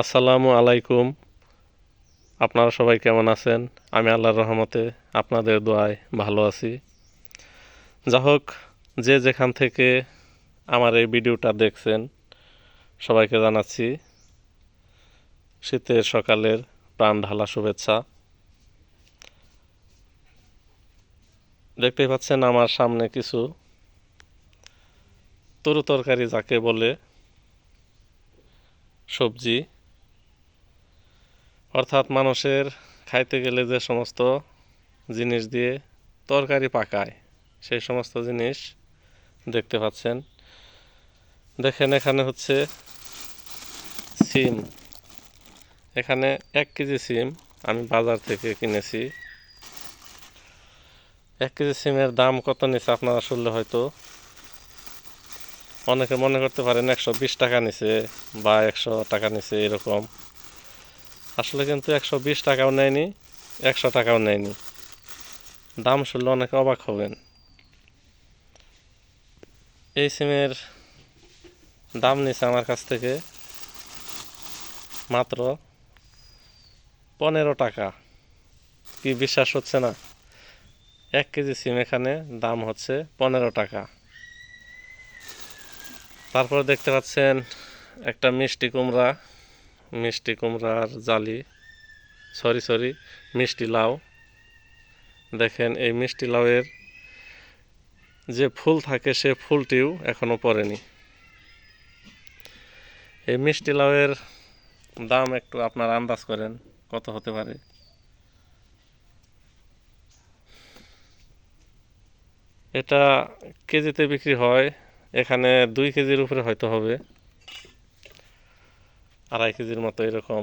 আসসালামু আলাইকুম। আপনারা সবাই কেমন আছেন? আমি আল্লাহর রহমতে আপনাদের দোয়ায় ভালো আছি। যা হোক, যে যেখান থেকে আমার এই ভিডিওটা দেখছেন, সবাইকে জানাচ্ছি শীতের সকালের প্রাণ ঢালা শুভেচ্ছা। দেখতেই পাচ্ছেন আমার সামনে কিছু তরু তরকারি যাকে বলে সবজি। অর্থাৎ মানুষের খাইতে গেলে যে সমস্ত জিনিস দিয়ে তরকারি পাকায়, সেই সমস্ত জিনিস দেখতে পাচ্ছেন। দেখেন এখানে হচ্ছে সিম। এখানে এক কেজি সিম আমি বাজার থেকে কিনেছি। এক কেজি সিমের দাম কত নিচ্ছে আপনারা শুনলে হয়তো অনেকে মনে করতে পারেন একশো বিশ টাকা নিছে বা একশো টাকা নিছে এরকম। আসলে কিন্তু একশো বিশ টাকাও নেয়নি, একশো টাকাও নেয়নি। দাম শুনলে অনেকে অবাক হবেন। এই সিমের দাম নিছে আমার কাছ থেকে মাত্র পনেরো টাকা। কি বিশ্বাস হচ্ছে না? এক কেজি সিম এখানে দাম হচ্ছে পনেরো টাকা। তারপর দেখতে পাচ্ছেন একটা মিষ্টি কুমড়া। মিষ্টি কুমড়ার জালি। সরি সরি, মিষ্টি লাউ। দেখেন, এই মিষ্টি লাউয়ের যে ফুল থাকে, সে ফুলটিও এখনও পড়েনি। এই মিষ্টি লাউয়ের দাম একটু আপনার আন্দাজ করেন, কত হতে পারে? এটা কেজিতে বিক্রি হয়, এখানে দুই কেজির উপরে হয়তো হবে। আড়াই কেজির মতো এরকম।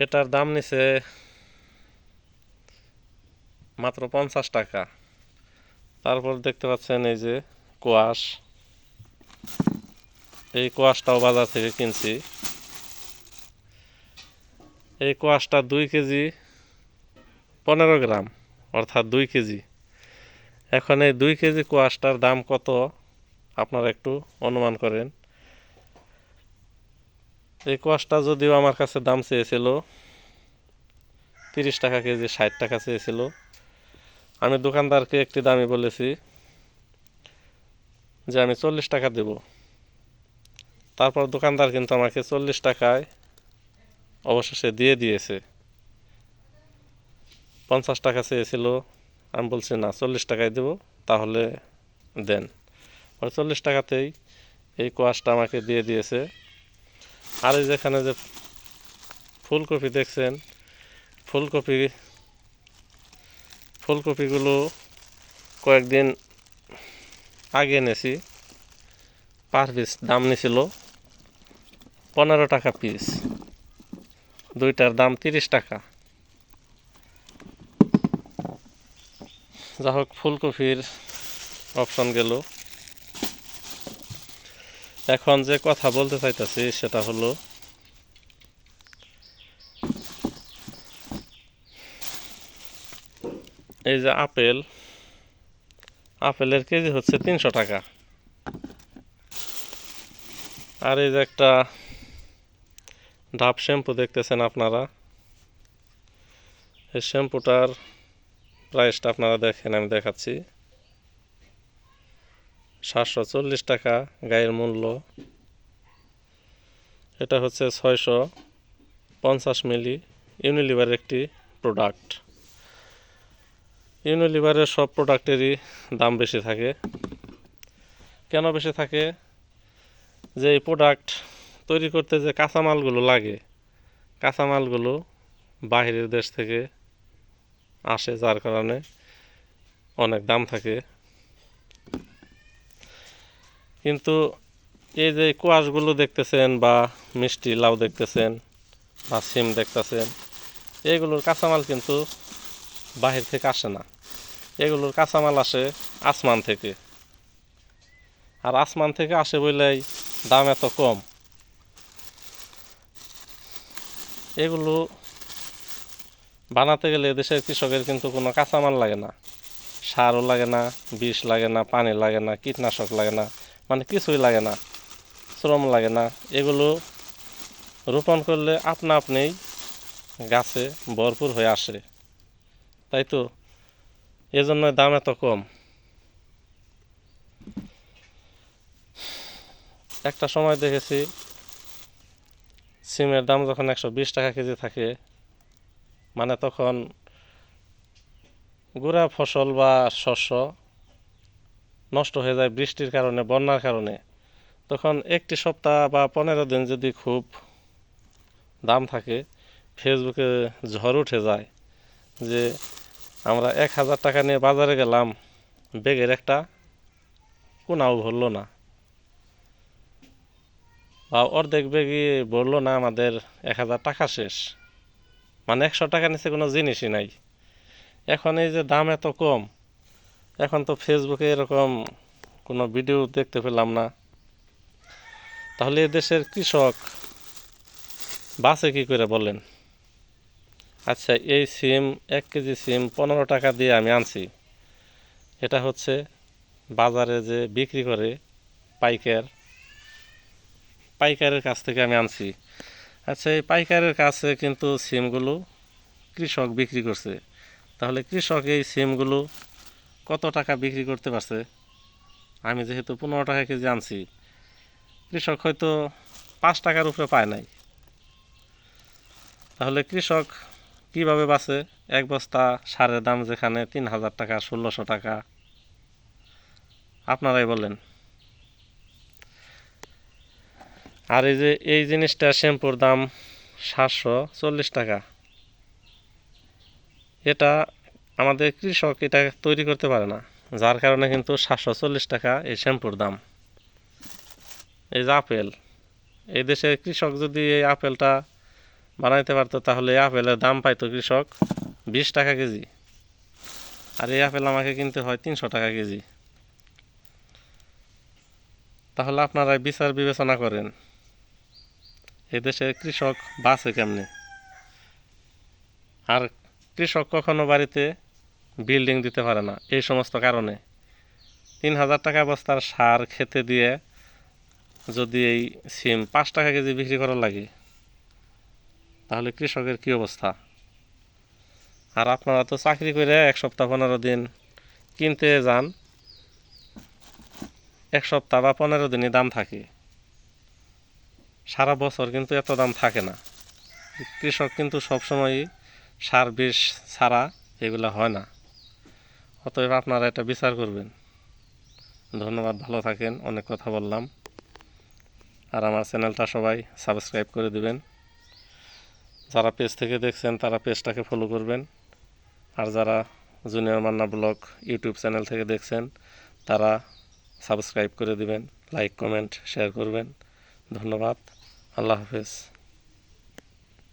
এটার দাম নিছে মাত্র পঞ্চাশ টাকা। তারপর দেখতে পাচ্ছেন এই যে কোয়াশ। এই কোয়াশটাও বাজার থেকে কিনছি। এই কোয়াশটা দুই কেজি পনেরো গ্রাম, অর্থাৎ দুই কেজি। এখন এই দুই কেজি কোয়াশটার দাম কত? আপনারা একটু অনুমান করেন। এই কোয়াশটা যদিও আমার কাছে দাম চেয়েছিল, তিরিশ টাকা কেজি, ষাট টাকা চেয়েছিল। আমি দোকানদারকে একটি দামই বলেছি যে আমি চল্লিশ টাকা দেব। তারপর দোকানদার কিন্তু আমাকে চল্লিশ টাকায় অবশেষে দিয়ে দিয়েছে। পঞ্চাশ টাকা চেয়েছিল, আমি বলছি, না, চল্লিশ টাকায় দেবো, তাহলে দেন। পরে চল্লিশ টাকাতেই এই কোয়াশটা আমাকে দিয়ে দিয়েছে। আর এই যেখানে যে ফুলকপি দেখছেন, ফুলকপি, ফুলকপিগুলো কয়েকদিন আগে এনেছি। পার পিস, দাম নিছিল পনেরো টাকা পিস। দুইটার দাম তিরিশ টাকা। যা হোক ফুলকপির অপশন গেল। এখন যে কথা বলতে চাইতেছি, সেটা হলো, এই যে আপেল, আপেলের কেজি হচ্ছে তিনশো টাকা। আর এই যে একটা ডাব শ্যাম্পু দেখতেছেন আপনারা, এই শ্যাম্পুটার প্রাইসটা আপনারা দেখেন, আমি দেখাচ্ছি। সাতশো চল্লিশ টাকা গায়ের মূল্য। এটা হচ্ছে ছয়শো পঞ্চাশ মিলি ইউনিলিভারের একটি প্রোডাক্ট ইউনিলিভারের সব প্রোডাক্টেরই দাম বেশি থাকে। কেন বেশি থাকে? যে এই প্রোডাক্ট তৈরি করতে যে কাঁচামালগুলো লাগে, কাঁচামালগুলো বাহিরের দেশ থেকে আসে, যার কারণে অনেক দাম থাকে। কিন্তু এই যে কুয়াশগুলো দেখতেছেন বা মিষ্টি লাউ দেখতেছেন বা সিম দেখতেছেন, এগুলোর কাঁচামাল কিন্তু বাহির থেকে আসে না। এগুলোর কাঁচামাল আসে আসমান থেকে। আর আসমান থেকে আসে বলেই দাম এত কম। এগুলো বানাতে গেলে দেশের কৃষকের কিন্তু কোনো কাঁচামাল লাগে না। সারও লাগে না, বিষ লাগে না, পানি লাগে না, কীটনাশক লাগে না। মানে কিছুই লাগে না, শ্রম লাগে না। এগুলো রোপণ করলে আপনা আপনিই গাছে ভরপুর হয়ে আসে। তাই তো? এজন্য দাম এত কম। একটা সময় দেখেছি, সিমের দাম যখন একশো বিশ টাকা কেজি থাকে মানে তখন গুড়া ফসল বা শস্য নষ্ট হয়ে যায় বৃষ্টির কারণে, বন্যার কারণে। তখন একটি সপ্তাহ বা পনেরো দিন যদি খুব দাম থাকে, ফেসবুকে ঝড় উঠে যায় যে আমরা এক হাজার টাকা নিয়ে বাজারে গেলাম, বেগের একটা কোনাও ভরলো না। বা অর্ধেক বেগই বলল না, আমাদের এক হাজার টাকা শেষ। মানে একশো টাকা নিচে কোনো জিনিসই নাই। এখন এই যে দাম এত কম এখন তো ফেসবুকে এরকম কোনো ভিডিও দেখতে পেলাম না। তাহলে দেশের কৃষক বাসে কি করে বলেন? আচ্ছা এই সিম, এক কেজি সিম পনেরো টাকা দিয়ে আমি আনছি। এটা হচ্ছে বাজারে যে বিক্রি করে পাইকার, পাইকারের কাছ থেকে আমি আনছি। আচ্ছা এই পাইকারের কাছে কিন্তু সিমগুলো কৃষক বিক্রি করছে। তাহলে কৃষক এই সিমগুলো কত টাকা বিক্রি করতে পারছে? আমি যেহেতু পনেরো টাকা কেজি আনছি, কৃষক হয়তো পাঁচ টাকার উপরে পায় নাই। তাহলে কৃষক কীভাবে বাঁচে? এক বস্তা সারের দাম যেখানে তিন হাজার টাকা, ষোলোশো টাকা। আপনারাই বলেন। আর এই যে, এই জিনিসটা শ্যাম্পুর দাম সাতশো চল্লিশ টাকা। এটা আমাদের কৃষক এটা তৈরি করতে পারে না, যার কারণে কিন্তু সাতশো চল্লিশ টাকা এই শ্যাম্পুর দাম। এই যে আপেল, এই দেশের কৃষক যদি এই আপেলটা বানাইতে পারতো, তাহলে এই আপেলের দাম পাইতো কৃষক বিশ টাকা কেজি। আর এই আপেল আমাকে কিনতে হয় তিনশো টাকা কেজি। তাহলে আপনারা বিচার বিবেচনা করেন এদেশে কৃষক বাঁচে কেমনে? আর কৃষক কখনো বাড়িতে বিল্ডিং দিতে পারে না, এই সমস্ত কারণে। তিন হাজার টাকা বস্তার সার খেতে দিয়ে যদি এই সিম পাঁচ টাকা কেজি বিক্রি করা লাগে, তাহলে কৃষকের কী অবস্থা? আর আপনারা তো চাকরি করে এক সপ্তাহ পনেরো দিন কিনতে যান, এক সপ্তাহ বা পনেরো দিনই দাম থাকে। সারা বছর কিন্তু এত দাম থাকে না। কৃষক কিন্তু সবসময়ই সার বিষ ছাড়া এগুলো হয় না। অতএব আপনারা এটা বিচার করবেন। ধন্যবাদ, ভালো থাকেন, অনেক কথা বললাম। আর আমার চ্যানেলটা সবাই সাবস্ক্রাইব করে দিবেন। যারা পেজ থেকে দেখছেন, তারা পেজটাকে ফলো করবেন। আর যারা junior Manna blog YouTube channel থেকে দেখছেন, তারা সাবস্ক্রাইব করে দিবেন লাইক কমেন্ট শেয়ার করবেন। ধন্যবাদ, আল্লাহ হাফেজ।